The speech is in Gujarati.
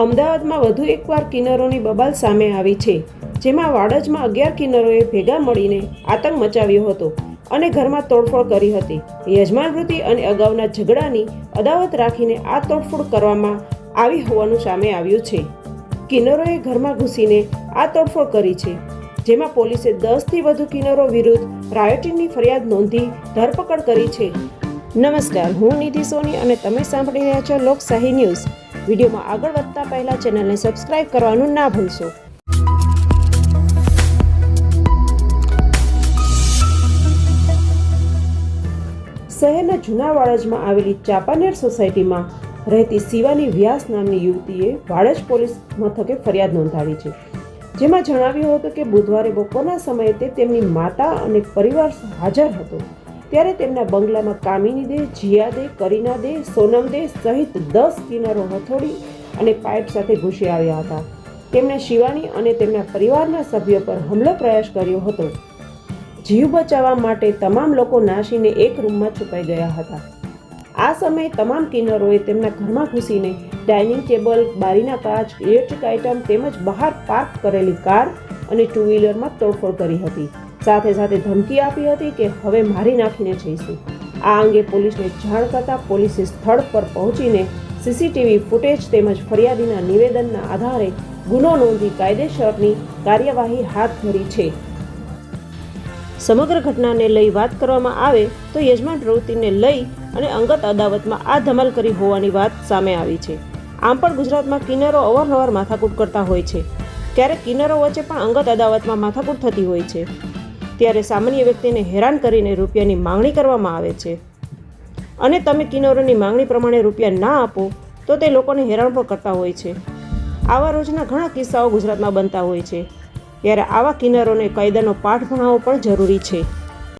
અમદાવાદમાં વધુ એકવાર કિન્નરોની બબાલ સામે આવી છે, જેમાં વાડજમાં અગિયાર કિન્નરોએ ભેગા મળીને આતંક મચાવ્યો હતો અને ઘરમાં તોડફોડ કરી હતી. યજમાન વૃત્તિ અને અગાઉના ઝઘડાની અદાવત રાખીને આ તોડફોડ કરવામાં આવી હોવાનું સામે આવ્યું છે. કિન્નરોએ ઘરમાં ઘૂસીને આ તોડફોડ કરી છે, જેમાં પોલીસે દસથી વધુ કિન્નરો વિરુદ્ધ રાયોટિંગની ફરિયાદ નોંધી ધરપકડ કરી છે. નમસ્કાર, હું નિધિ સોની અને તમે સાંભળી રહ્યા છો લોકશાહી ન્યૂઝ. વિડીયોમાં આગળ વધતા પહેલા ચેનલને સબસ્ક્રાઇબ કરવાનું ના ભૂલશો. શહેરના જૂના વાડજમાં આવેલી ચાપાનેર સોસાયટીમાં રહેતી શિવાની વ્યાસ નામની યુવતીએ વાડજ પોલીસ મથકે ફરિયાદ નોંધાવી છે. જેમાં જણાવ્યું હતું કે બુધવારે બપોરના સમયે તે તેમની માતા અને પરિવાર હાજર હતો. ત્યારે તેમના બંગલામાં કામિની દે, જીયા દે, કરીના દે, સોનમ દે સહિત દસ કિનારો હથોડી અને પાઇપ સાથે ઘૂસી આવ્યા હતા. તેમણે શિવાની અને તેમના પરિવારના સભ્યો પર હુમલો પ્રયાસ કર્યો હતો. જીવ બચાવવા માટે તમામ લોકો નાસીને એક રૂમમાં છુપાઈ ગયા હતા. આ સમયે તમામ કિન્નરોએ તેમના ઘરમાં ઘૂસીને ડાઇનિંગ ટેબલ, બારીના કાચ, ઇલેક્ટ્રિક આઇટમ તેમજ બહાર પાર્ક કરેલી કાર અને ટુ વ્હીલરમાં તોડફોડ કરી હતી. સાથે સાથે ધમકી આપી હતી કે હવે મારી નાખીને જઈશું. આ અંગે પોલીસને જાણ કરતાં પોલીસે સ્થળ પર પહોંચીને સીસીટીવી ફૂટેજ તેમજ ફરિયાદીના નિવેદનના આધારે ગુનો નોંધી કાયદેસરની કાર્યવાહી હાથ ધરી છે. સમગ્ર ઘટનાને લઈ વાત કરવામાં આવે તો યજમાન પ્રવૃત્તિને લઈ અને અંગત અદાવતમાં આ ધમાલ કરી હોવાની વાત સામે આવી છે. આમ પણ ગુજરાતમાં કિન્નરો અવારનવાર માથાકૂટ કરતા હોય છે. ક્યારેક કિન્નરો વચ્ચે પણ અંગત અદાવતમાં માથાકૂટ થતી હોય છે. ત્યારે સામાન્ય વ્યક્તિને હેરાન કરીને રૂપિયાની માંગણી કરવામાં આવે છે. અને તમે કિન્નરોની માંગણી પ્રમાણે રૂપિયા ના આપો, તો તે લોકોને હેરાન પણ કરતા હોય છે. આવા રોજના ઘણા કિસ્સાઓ ગુજરાતમાં બનતા હોય છે. ત્યારે આવા કિન્નરોને કાયદાનો પાઠ ભણાવવો પણ જરૂરી છે.